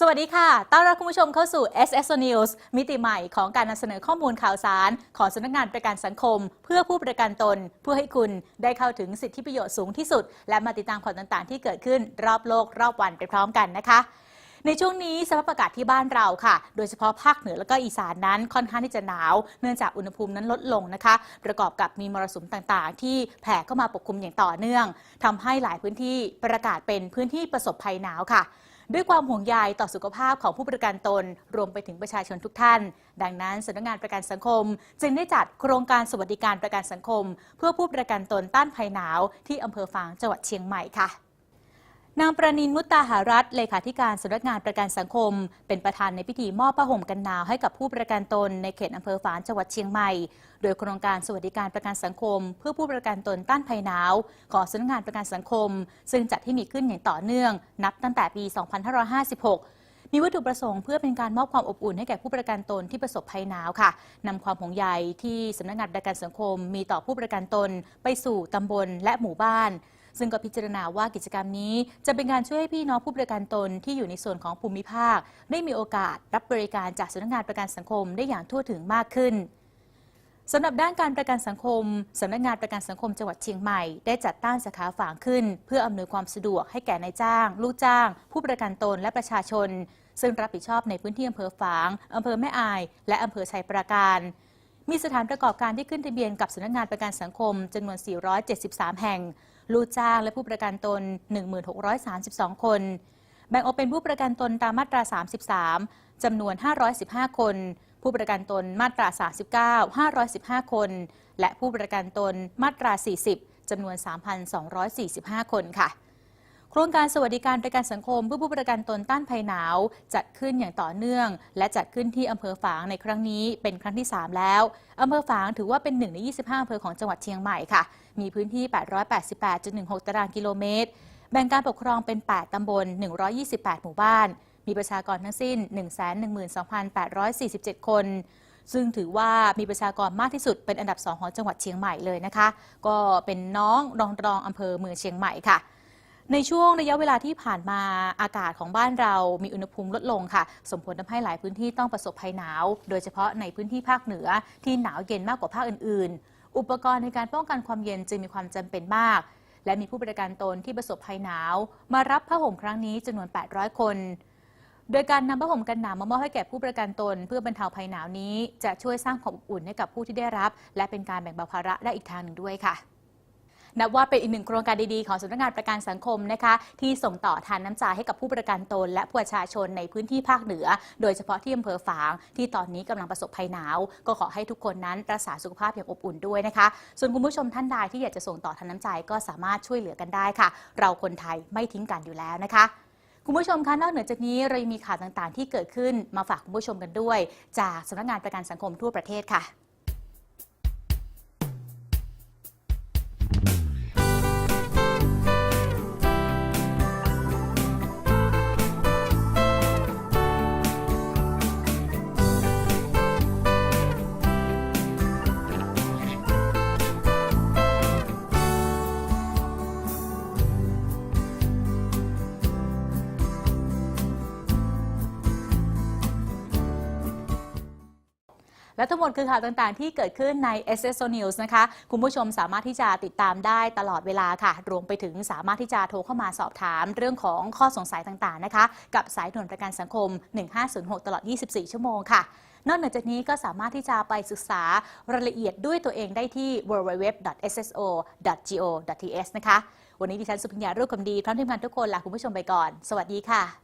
สวัสดีค่ะ ต้อนรับคุณผู้ชมเข้าสู่ SS News มิติใหม่ของการนำเสนอข้อมูลข่าวสาร ของสำนักงานประกันสังคม เพื่อผู้ประกันตน เพื่อให้คุณได้เข้าถึงสิทธิประโยชน์สูงที่สุด และมาติดตามข่าวต่างๆ ที่เกิดขึ้นรอบโลกรอบวันไปพร้อมกันนะคะในช่วงนี้สภาพอากาศที่บ้านเราค่ะ โดยเฉพาะภาคเหนือและก็อีสานนั้นค่อนข้างที่จะหนาว เนื่องจากอุณหภูมินั้นลดลงนะคะ ประกอบกับมีมรสุมต่างๆ ที่แผ่เข้ามาปกคลุมอย่างต่อเนื่องทำให้หลายพื้นที่ประกาศเป็นพื้นที่ประสบภัยหนาวค่ะ ด้วยความห่วงใยต่อสุขภาพของผู้ประกันตน รวมไปถึงประชาชนทุกท่าน ดังนั้นสำนักงานประกันสังคม จึงได้จัดโครงการสวัสดิการประกันสังคม เพื่อผู้ประกันตนต้านภัยหนาวที่อำเภอฝางจังหวัดเชียงใหม่ค่ะ นางประนินมุตตาหารัฐเลขาธิการสำนักงานประกันสังคม เป็นประธานในพิธีมอบผ้าห่มกันหนาวให้กับผู้ประกันตนในเขตอำเภอฝางจังหวัดเชียงใหม่ โดยโครงการสวัสดิการประกันสังคม เพื่อผู้ประกันตนต้านภัยหนาวของสำนักงานประกันสังคม ซึ่งจัดให้มีขึ้นอย่างต่อเนื่อง นับตั้งแต่ปี 2556มีวัตถุประสงค์เพื่อเป็นการมอบความอบอุ่นให้แก่ผู้ประกันตนที่ประสบภัยหนาวค่ะนำความห่วงใยที่สำนักงานประกันสังคม มีต่อผู้ประกันตนไปสู่ตำบลและหมู่บ้าน ซึ่งก็พิจารณาว่ากิจกรรมนี้จะเป็นการช่วยให้พี่น้องผู้ประกันตนที่อยู่ในส่วนของภูมิภาค ได้มีโอกาสรับบริการจากสำนักงานประกันสังคมได้อย่างทั่วถึงมากขึ้นสำหรับด้านการประกันสังคม สำนักงานประกันสังคมจังหวัดเชียงใหม่ ได้จัดตั้งสาขาฝางขึ้น เพื่ออำนวยความสะดวกให้แก่นายจ้าง ลูกจ้าง ผู้ประกันตนและประชาชน ซึ่งรับผิดชอบในพื้นที่อำเภอฝางอำเภอแม่อาย และอำเภอชัยปราการ มีสถานประกอบการที่ขึ้นทะเบียนกับสำนักงานประกันสังคมจำนวน 473 แห่ง ลูกจ้างและผู้ประกันตน 1632 คน แบ่งออกเป็นผู้ประกันตนตามมาตรา 33 จำนวน 515 คน ผู้ประกันตนมาตรา 39 515 คน และผู้ประกันตนมาตรา 40จำนวน 3,245 คนค่ะ ครงการสวัสดิการประกันสังคมเพื่อผู้ประกันตนต้านภัยหนาว จัดขึ้นอย่างต่อเนื่อง และจัดขึ้นที่อำเภอฝางในครั้งนี้เป็นครั้งที่ 3 แล้วอำเภอฝางถือว่าเป็นหนึ่งใน 25อำเภอของจังหวัดเชียงใหม่ค่ะ มีพื้นที่ 888.16 ตารางกิโลเมตร แบ่งการปกครองเป็น 8 ตำบล 128 หมู่บ้าน มีประชากรทั้งสิ้น 112,847 คนซึ่งถือว่ามีประชากรมากที่สุดเป็นอันดับ 2 ของจังหวัดเชียงใหม่เลยนะคะ ก็เป็นน้องรองรองอำเภอเมืองเชียงใหม่ค่ะ ในช่วงระยะเวลาที่ผ่านมาอากาศของบ้านเรามีอุณหภูมิลดลงค่ะ ส่งผลทำให้หลายพื้นที่ต้องประสบภัยหนาว โดยเฉพาะในพื้นที่ภาคเหนือที่หนาวเย็นมากกว่าภาคอื่น ๆ อุปกรณ์ในการป้องกันความเย็นจึงมีความจำเป็นมาก และมีผู้ประกันตนที่ประสบภัยหนาว มารับผ้าห่มครั้งนี้จำนวน 800 คน โดยการนำผ้าห่มกันหนาวมามอบให้แก่ผู้ประกันตน เพื่อบรรเทาภัยหนาวนี้ จะช่วยสร้างความอบอุ่นให้กับผู้ที่ได้รับ และเป็นการแบ่งเบาภาระได้อีกทางหนึ่งด้วยค่ะ นับว่าเป็นอีกหนึ่งโครงการดีๆ ของสำนักงานประกันสังคมนะคะที่ส่งต่อทานน้ำใจให้กับผู้ประกันตน และประชาชนในพื้นที่ภาคเหนือ โดยเฉพาะที่อำเภอฝางที่ตอนนี้กำลังประสบภัยหนาว ก็ขอให้ทุกคนนั้นรักษาสุขภาพอย่างอบอุ่นด้วยนะคะ ส่วนคุณผู้ชมท่านใดที่อยากจะส่งต่อทานน้ำใจก็สามารถช่วยเหลือกันได้ค่ะ เราคนไทยไม่ทิ้งกันอยู่แล้วนะคะคุณผู้ชมคะ นอกเหนือจากนี้เรายังมีข่าวต่างๆ ที่เกิดขึ้นมาฝากคุณผู้ชมกันด้วย จากสำนักงานประกันสังคมทั่วประเทศค่ะ และทั้งหมดคือข่าวต่างๆ ที่เกิดขึ้นใน SSO News นะคะ คุณผู้ชมสามารถที่จะติดตามได้ตลอดเวลาค่ะ รวมไปถึงสามารถที่จะโทรเข้ามาสอบถามเรื่องของข้อสงสัยต่างๆนะคะ กับสายด่วนประกันสังคม 1506 ตลอด 24 ชั่วโมงค่ะ นอกนอจากนี้ก็สามารถที่จะไปศึกษารายละเอียดด้วยตัวเองได้ที่ www.sso.go.th นะคะ วันนี้ดิฉันสุพิญญารุ่งคำดีพร้อมทีมงานทุกคนลาคุณผู้ชมไปก่อน สวัสดีค่ะ